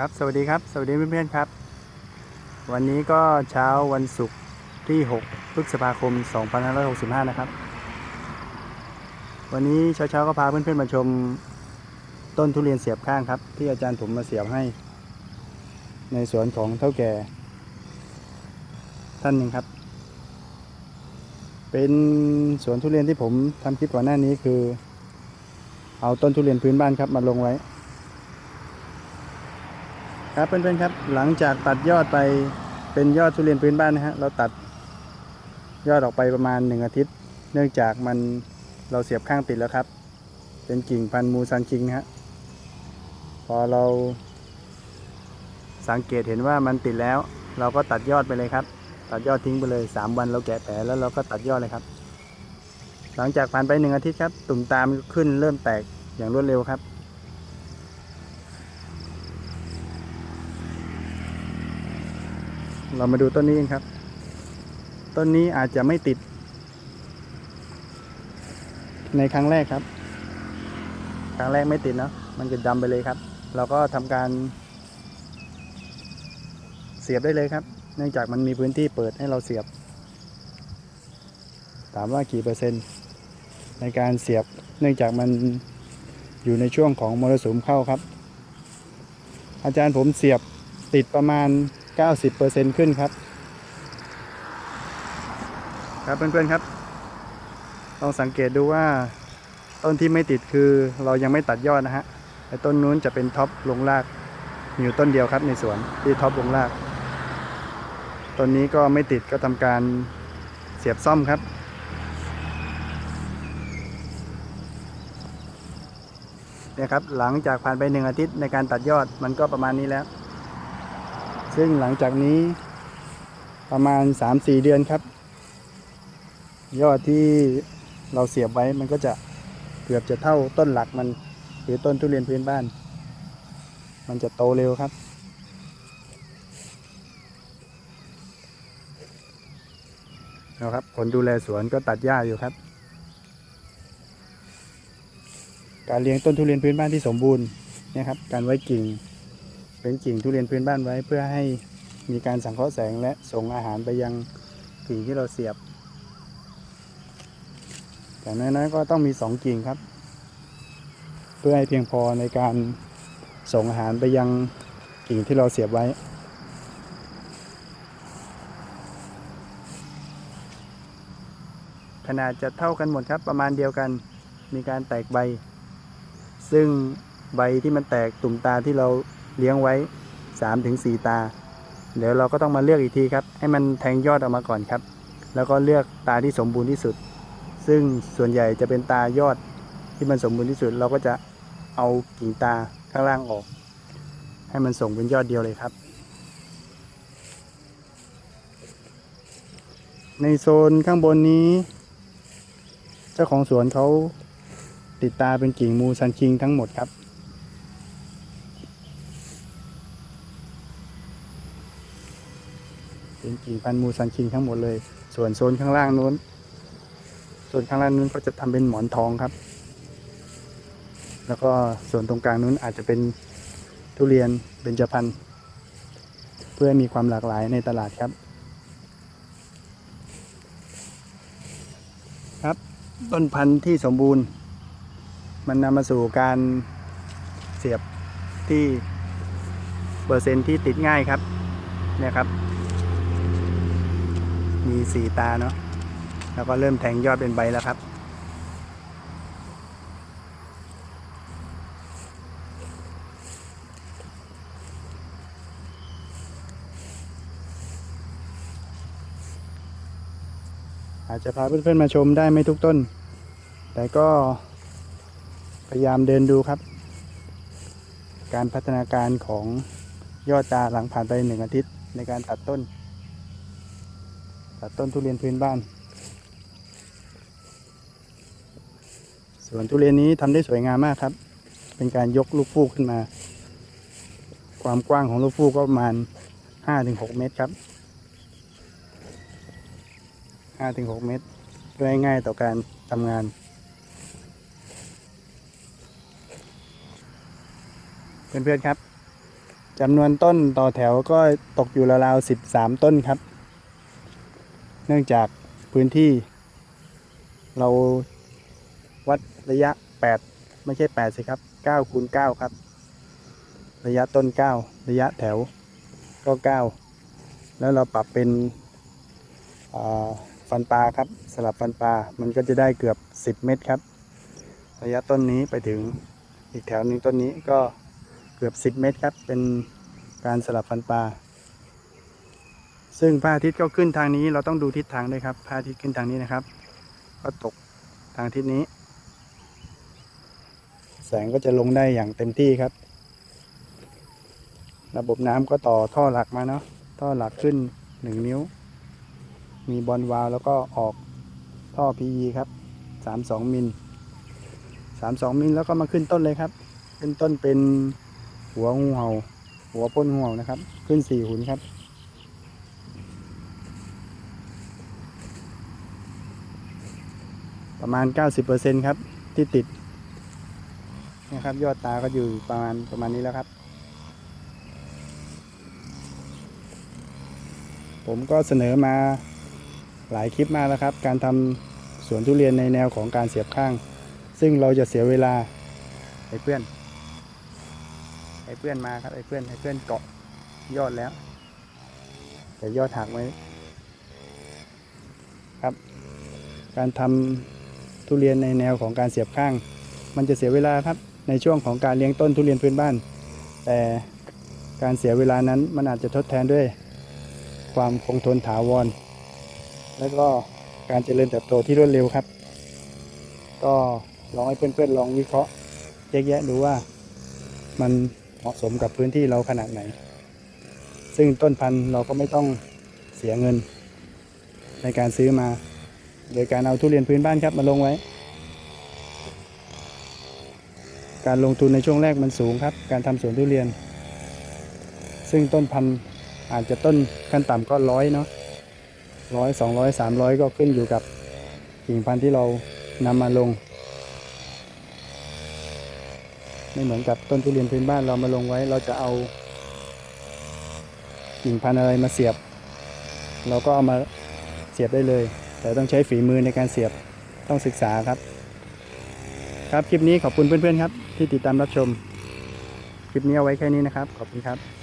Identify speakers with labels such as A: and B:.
A: ครับ สวัสดีครับ สวัสดีเพื่อนๆครับ วันนี้ก็เช้าวันศุกร์ที่ 6 พฤษภาคม 2565 นะครับ วันนี้เช้าๆก็พาเพื่อนๆมาชมต้นทุเรียนเสียบข้างครับ ที่อาจารย์ผมมาเสียบให้ ในสวนของเท่าแก่ ท่านหนึ่งครับ เป็นสวนทุเรียนที่ผมทำคลิปก่อนหน้านี้คือ เอาต้นทุเรียนพื้นบ้านครับมาลงไว้ ครับเพื่อนๆครับ หลังจากตัดยอดไปเป็นยอดทุเรียนพื้นบ้านนะฮะเราตัดยอดออกไปประมาณหนึ่งอาทิตย์ เนื่องจากมันเราเสียบข้างติดแล้วครับ เป็นกิ่งพันมูซันคิงนะฮะพอเรา สังเกตเห็นว่ามันติดแล้ว เราก็ตัดยอดไปเลยครับ ตัดยอดทิ้งไปเลย 3 วันเราแกะแผลแล้วเราก็ตัดยอดเลยครับ หลังจากผ่านไปหนึ่งอาทิตย์ครับ ตุ่มตามขึ้นเริ่มแตกอย่างรวดเร็วครับ เรามาดูต้นนี้กันครับ ต้นนี้อาจจะไม่ติด ในครั้งแรกครับ ครั้งแรกไม่ติดเนาะมันจะดำไปเลยครับ เราก็ทำการ เสียบได้เลยครับ เนื่องจากมันมีพื้นที่เปิดให้เราเสียบ ถามว่ากี่เปอร์เซ็นต์ ในการเสียบ เนื่องจากมันอยู่ในช่วงของมรสุมเข้าครับ อาจารย์ผมเสียบติดประมาณ 90%ขึ้นครับ ครับเพื่อนๆครับลองสังเกตดูว่าต้นที่ไม่ติดคือเรายังไม่ตัดยอดนะฮะไอ้ต้นนู้นจะเป็นท็อปลงรากมีอยู่ต้นเดียวครับในสวนที่ท็อปลงรากต้นนี้ก็ไม่ติดก็ทำการเสียบซ่อมครับ เนี่ยครับหลังจากผ่านไปหนึ่งอาทิตย์ในการตัดยอดมันก็ประมาณนี้แล้ว ซึ่งหลังจากนี้ประมาณ 3-4 เดือนครับ ยอดที่เราเสียบไว้มันก็จะเกือบจะเท่าต้นหลักมัน หรือต้นทุเรียนพื้นบ้าน มันจะโตเร็วครับ นะครับผลดูแลสวนก็ตัดหญ้าอยู่ครับ การเลี้ยงต้นทุเรียนพื้นบ้านที่สมบูรณ์นะครับ การไว้กิ่ง เป็นกิ่งทุเรียนพื้นบ้านไว้ เพื่อให้มีการสังเคราะห์แสงและส่งอาหารไปยังกิ่งที่เราเสียบอย่างน้อยๆก็ต้องมีสองกิ่งครับ เพื่อให้เพียงพอในการส่งอาหารไปยังกิ่งที่เราเสียบไว้ ขนาดจะเท่ากันหมดครับประมาณเดียวกันมีการแตกใบ ซึ่งใบที่มันแตกตุ่มตาที่เรา เลี้ยงไว้ 3-4 ตา เดี๋ยวเราก็ต้องมาเลือกอีกทีครับ ให้มันแทงยอดออกมาก่อนครับ แล้วก็เลือกตาที่สมบูรณ์ที่สุด ซึ่งส่วนใหญ่จะเป็นตายอดที่มันสมบูรณ์ที่สุด เราก็จะเอากิ่งตาข้างล่างออก ให้มันส่งเป็นยอดเดียวเลยครับ ในโซนข้างบนนี้ เจ้าของสวนเขาติดตาเป็นกิ่งมูซันคิงทั้งหมดครับ เป็นกิ่งพันธุ์มูซันคิงทั้งหมดเลย ส่วนโซนข้างล่างนู้น ส่วนข้างล่างนู้นก็จะทำเป็นหมอนทองครับ แล้วก็ส่วนตรงกลางนู้นอาจจะเป็นทุเรียนเบญจพรรณเพื่อให้มีความหลากหลายในตลาดครับ ครับต้นพันธุ์ที่สมบูรณ์ มันนำมาสู่การเสียบที่เปอร์เซ็นต์ที่ติดง่ายครับเนี่ยครับ มีสี่ตาเนาะแล้วก็เริ่มแทงยอดเป็นใบแล้วครับ อาจจะพาเพื่อนๆมาชมได้ไม่ทุกต้น แต่ก็พยายามเดินดูครับ การพัฒนาการของยอดตาหลังผ่านไปหนึ่งอาทิตย์ในการตัดต้น ตัดต้นทุเรียนพื้นบ้าน สวนทุเรียนนี้ทำได้สวยงามมากครับ เป็นการยกลูกฟูกขึ้นมา ความกว้างของลูกฟูกก็ประมาณ 5-6 เมตรครับ 5-6 เมตรง่ายๆต่อการทำงานเพื่อนๆครับจำนวนต้นต่อแถวก็ตกอยู่ราวๆสิบสามต้นครับ เนื่องจากพื้นที่เราวัดระยะ 8 ไม่ใช่ 8 สิครับ9คูณ9ครับ ระยะต้น 9 ระยะแถวก็ 9 แล้วเราปรับเป็นฟันปลาครับสลับฟันปลา มันก็จะได้เกือบ 10 เมตรครับ ระยะต้นนี้ไปถึงอีกแถวหนึ่งต้นนี้ก็เกือบ 10 เมตรครับ เป็นการสลับฟันปลา ซึ่งพระอาทิตย์ก็ขึ้นทางนี้เราต้องดูทิศทางด้วยครับพระอาทิตย์ขึ้นทางนี้นะครับ ก็ตกทางทิศนี้ แสงก็จะลงได้อย่างเต็มที่ครับ ระบบน้ำก็ต่อท่อหลักมาเนาะท่อหลักขึ้น1นิ้ว มีบอลวาล์วแล้วก็ออกท่อ PE ครับ32มิล32มิลแล้วก็มาขึ้นต้นเลยครับขึ้นต้นเป็นหัวงูเห่าหัวพ่นงูเห่านะครับ ขึ้น4หุนครับ ประมาณ 90%ครับที่ติดนะครับยอดตาก็อยู่ประมาณประมาณนี้แล้วครับ ผมก็เสนอมาหลายคลิปมากแล้วครับ การทำสวนทุเรียนในแนวของการเสียบข้าง ซึ่งเราจะเสียเวลาไอ้เพื่อนไอ้เพื่อนมาครับไอ้เพื่อนไอ้เพื่อนเกาะยอดแล้ว แต่ยอดหักไว้ครับ การทำ ทุเรียนในแนวของการเสียบข้าง มันจะเสียเวลาครับในช่วงของการเลี้ยงต้นทุเรียนพื้นบ้าน แต่การเสียเวลานั้นมันอาจจะทดแทนด้วย ความคงทนถาวร แล้วก็การเจริญเติบโตที่รวดเร็วครับ ก็ลองให้เพื่อนๆลองวิเคราะห์แยกแยะดูว่ามันเหมาะสมกับพื้นที่เราขนาดไหน ซึ่งต้นพันธุ์เราก็ไม่ต้องเสียเงินในการซื้อมา โดยการเอาทุเรียนพื้นบ้านครับมาลงไว้ การลงทุนในช่วงแรกมันสูงครับ การทำสวนทุเรียน ซึ่งต้นพันธุ์อาจจะต้นขั้นต่ำก็ร้อยเนาะร้อยสองร้อยสามร้อยก็ขึ้นอยู่กับกิ่งพันธุ์ที่เรานำมาลง ไม่เหมือนกับต้นทุเรียนพื้นบ้านเรามาลงไว้ เราจะเอากิ่งพันธุ์อะไรมาเสียบ เราก็เอามาเสียบได้เลย แต่ต้องใช้ฝีมือในการเสียบต้องศึกษาครับ ครับคลิปนี้ขอบคุณเพื่อนๆครับ ที่ติดตามรับชม คลิปนี้เอาไว้แค่นี้นะครับ ขอบคุณครับ